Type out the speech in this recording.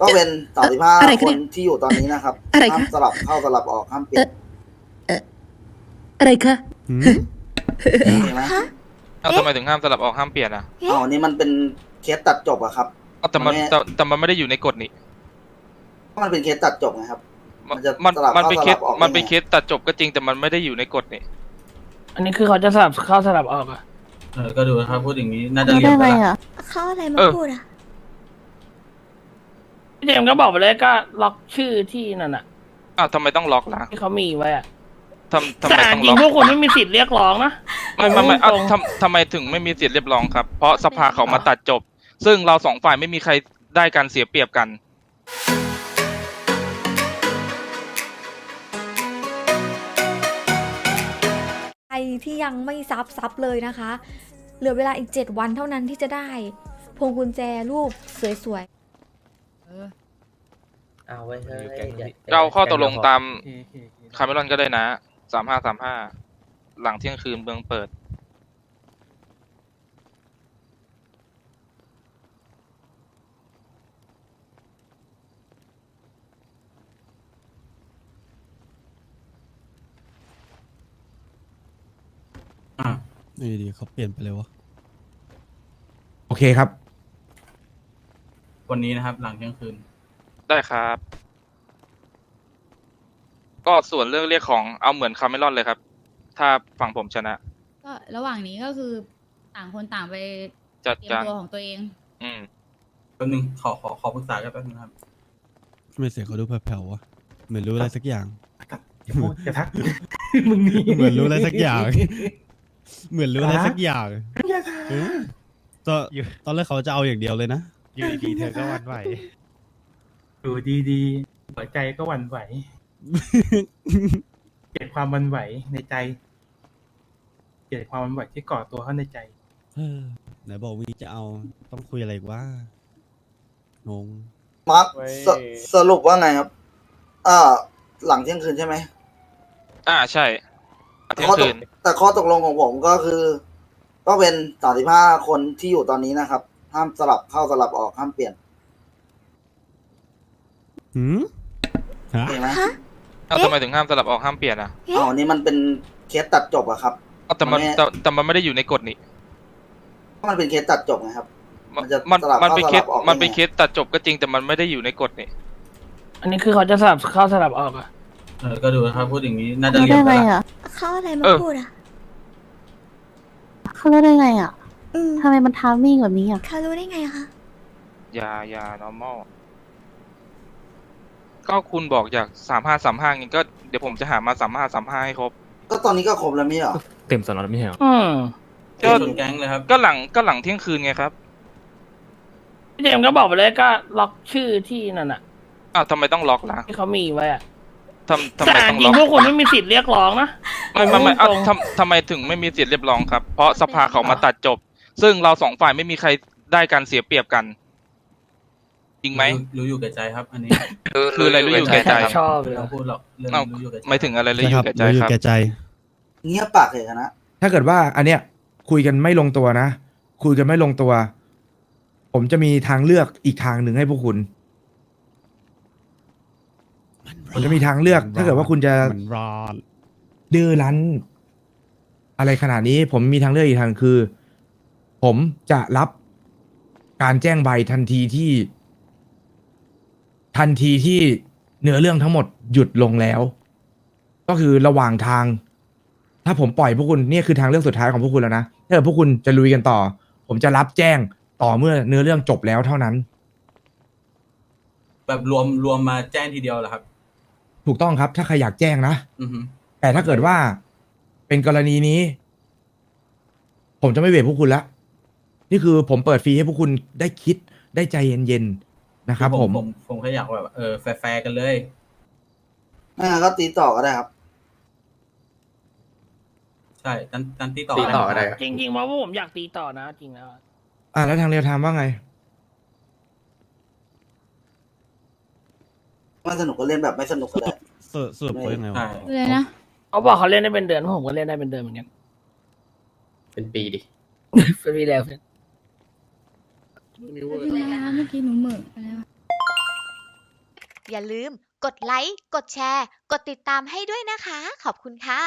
ก็เป็นสามสิบห้าอะไรคคะเนี่นยที่อยู่ตอนนี้นะครับอะไรคะ ห้ามสลับเข้าสลับออกห้ามเปลี่ยนอะไรคะหืมเห็นไหมเอาทำไมถึงห้ามสลับออกห้ามเปลี่ยนอะอ๋อนี่มันเป็นเคสตัดจบอะครับ เอาแต่มันมันไม่ แต่แต่มันไม่ได้อยู่ในกฎนี่เพราะมันเป็นเคสตัดจบไงครับ มันมันจะมันสลับมันเป็นเข้าเคสสลับออกมันเป็นได้ไง เคสตัดจบก็จริงแต่มันไม่ได้อยู่ในกฎนี่อันนี้คือเขาจะสลับเข้าสลับออกอะ เออ ก็ดูนะครับ พูดอย่างนี้ น่าจะไม่เรียได้นไหไปมละอะเขาอะไรมาพูดอะ พี่เจมส์ก็บอกไปเลยก็ล็อกชื่อที่นั่นอะอ้าวทำไมต้องล็อกล่ะที่เขามีไว้อะทำทำแต่ไมต้องจริล็งอกพวกคุณไม่มีสิทธิ์เรียกร้องนะ ไม่ไม่ไม่เอ้าตรงๆ ทำทำไมถึงไม่มีสิทธิ์เรียบร้องครับ เพราะสภาเขามาตัดจบ ซึ่งเราสองฝ่ายไม่มีใครได้การเสียเปรียบกัน ใครที่ยังไม่ซับซับเลยนะคะ เหลือเวลาอีก 7 วันเท่านั้นที่จะได้ พวงกุญแจรูปสวยๆ เอาไว้เฮ้ยเราข้อตกลงตามคาร์เมลอนก็ได้นะสามห้าสามห้าหลังเที่ยงคืนเมืองเปิดอะนี่ดีเขาเปลี่ยนไปเลยวะ โอเคครับ วันนี้นะครับ หลังเที่ยงคืน ได้ครับ ก็ส่วนเรื่องเรียกของเอาเหมือนคาร์เมลอนเลยครับ ถ้าฝั่งผมชนะ ก็ระหว่างนี้ก็คือต่างคนต่างไปจัดเตรียมการตัวของตัวเอง อืมแป๊บนึงขอขอขอปรึกษากันแป๊บนึงครับทำไมเสียงเขาดูแผ่วๆวะเหมือนรู้อะไรสักอย่างอย่าพูดอย่าทักมึงนี่เหมือนรู้อะไรสักอย่าง เหมือนรู้อะไรสักอย่างเออตอนตอนแรกเขาจะเอาอย่างเดียวเลยนะ อยู่ดีๆเธอก็หวันไหว อยู่ดีๆหัวใจก็หวั่นไหว เก็บความหวั่นไหวในใจ เก็บความหวั่นไหวที่ก่อตัวเข้าในใจ เออไหนบอกวีจะเอาต้องคุยอะไรอีกว่างงมาร์คไว้สสรุปว่าไงครับ อ่า หลังเที่ยงคืนใช่ไหมอ่าใช่เที่ยงข้อตคืกนแต่ข้อตกลงของผมก็คือ ก็เป็นสามสิบห้าคนที่อยู่ตอนนี้นะครับ ห้ามสลับเข้าสลับออกห้ามเปลี่ยนหืมฮะเห็นไหมเอาทำไมถึงห้ามสลับออกห้ามเปลี่ยนอะอ๋อนี่มันเป็นเคสตัดจบอะครับ เอาแต่มันมันไม่แต่แต่มันไม่ได้อยู่ในกฎนี่เพราะมันเป็นเคสตัดจบไงครับ มันมันจะมันสลับมันเป็นเคเข้าสสลับออกมันเป็นได้ไง เคสตัดจบก็จริงแต่มันไม่ได้อยู่ในกฎนี่อันนี้คือเขาจะสลับเข้าสลับออกอะเออก็ดูนะครับพูดอย่างนี้น่าจะไม่เรียได้นไหไปมละอะ เขาอะไรมาเออพูดอะเขารู้ได้ไงอะ อืมทำไมมันทามมิ่งแบบนี้อะ เขารู้ได้ไงคะ ยายา normal ก็คุณบอกอยากสามห้าสามห้างี้ก็เดี๋ยวผมจะหามาสามห้าสามห้าให้ครบ ก็ตอนนี้ก็ครบแล้วไม่ใช่เหรอ เต็มสล็อตไม่ใช่เหรอ อืมก็ชนแก๊งเลยครับ ก็หลังก็หลังเที่ยงคืนไงครับพี่เจมส์ก็บอกไปเลยก็ล็อกชื่อที่นั่นอะอ้าวทำไมต้องล็อกล่ะที่เขามีไว้อะทำทำแต่ไมจต้องริล็งอกพวกคุณไม่มีสิทธิ์เรียกร้องนะ ไม่ไม่ไม่เอ้าตรงๆทำทำไมถึงไม่มีสิทธิ์เรียบร้องครับ เพราะสภาเขามาตัดจบ ซึ่งเราสองฝ่ายไม่มีใครได้การเสียเปรียบกัน จริงไหม รู้รู้อยู่แก่ใจครับ อันนี้คืออะไรรู้อยู่แก่ใจ ชอบเลไม่ยต้องพูดหรอกเรื่องเอ้ารู้อยู่แก่ใจไม่ถึงอะไรเลยใช่อครัยู่บแก่ใจรู้อยู่ครับแก่ใจ เงียบปากเลยนะ ถ้าเกิดว่าอันเนี้ยคุยกันไม่ลงตัวนะ คุยกันไม่ลงตัว ผมจะมีทางเลือกอีกทางหนึ่งให้พวกคุณ ผมจะมีทางเลือก ถ้าเกิดว่าคุณจะมันรอดดื้อรั้น อะไรขนาดนี้ ผมมีทางเลือกอีกทางคือ ผมจะรับการแจ้งใบทันทีที่ ทันทีที่เนื้อเรื่องทั้งหมดหยุดลงแล้ว ก็คือระหว่างทาง ถ้าผมปล่อยพวกคุณเนี่ยคือทางเลือกสุดท้ายของพวกคุณแล้วนะถ้าเกิดพวกคุณจะลุยกันต่อ ผมจะรับแจ้งต่อเมื่อเนื้อเรื่องจบแล้วเท่านั้น แบบรวมรวมมาแจ้งทีเดียวเหรอครับ ถูกต้องครับ ถ้าใครอยากแจ้งนะอือฮึแต่ถ้าเกิดว่าเป็นกรณีนี้ ผมจะไม่เวทพวกคุณละ นี่คือผมเปิดฟรีให้พวกคุณได้คิดได้ใจเย็นๆนะครับผมผมผมแค่อยากแบบเออแฟร์ๆกันเลยไม่งั้นก็ตีต่อก็ได้ครับ ใช่ตันตันที่ต่อตีต่อนะได้ครับจริงๆว่าพวกผมอยากตีต่อนะ จริงแล้วอะอ่าแล้วทางเรียลไทม์ว่าไง ไม่สนุกก็เล่นแบบไม่สนุกก็ได้ สรุปสรุปเขายังไงวะใช่เลยนะ เขาบอกเขาเล่นได้เป็นเดือนผมก็เล่นได้เป็นเดือนเหมือนกันเป็นปีดิเป็นวี มีอร์พี่นะเมื่อกี้หนูเหม่อไปแล้ว อย่าลืม กดไลค์ กดแชร์ กดติดตามให้ด้วยนะคะ ขอบคุณค่ะ